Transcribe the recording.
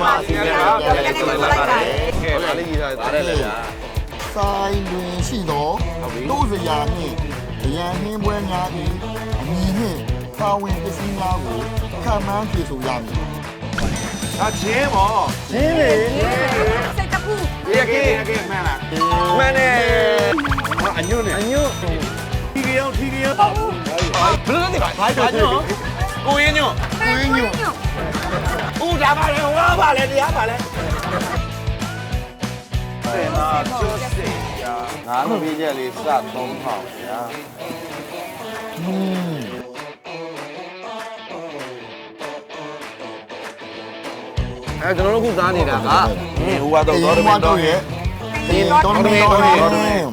မအစီအစဉ်ကပြန်လည်ဆုံးလိုက်ပါတယ်။ကဲဒါလေးရေးထားပါတယ်လေဗျာ။ဆိုင်တွင်ရှိသောတို့စရာနှင့်ရန်ဟင်းပွဲများ၏အမည်နှင့်ပါဝင်ပစ္စည်းများကိုခံမှန်းပြေဆိုရမည်။အချင်းမောချင်းလေစိတ်တခုရေကေရေမှန်လားမှန်တယ်အညွန့်နဲ့အညွန့်ဒီကရောက်ဒီကရောက်ဘယ်လိုလဲဒီပါဘာညွန့်ကိုရင်းညွန့်ကိုရင်းညွန့်ဦးဒါပါလေ ဟောပါလေတရားပါလေတယ်နာကျွတ်စေရငါတို့ပြေးချက်လေးစ3000ဗျာอืมအဲကျွန်တော်တို့ခုသားနေတာကဟင်းဟိုကတော့တော်တော်မတော်တို့ရဲ့ရဲ့တော်တော်တော်တော်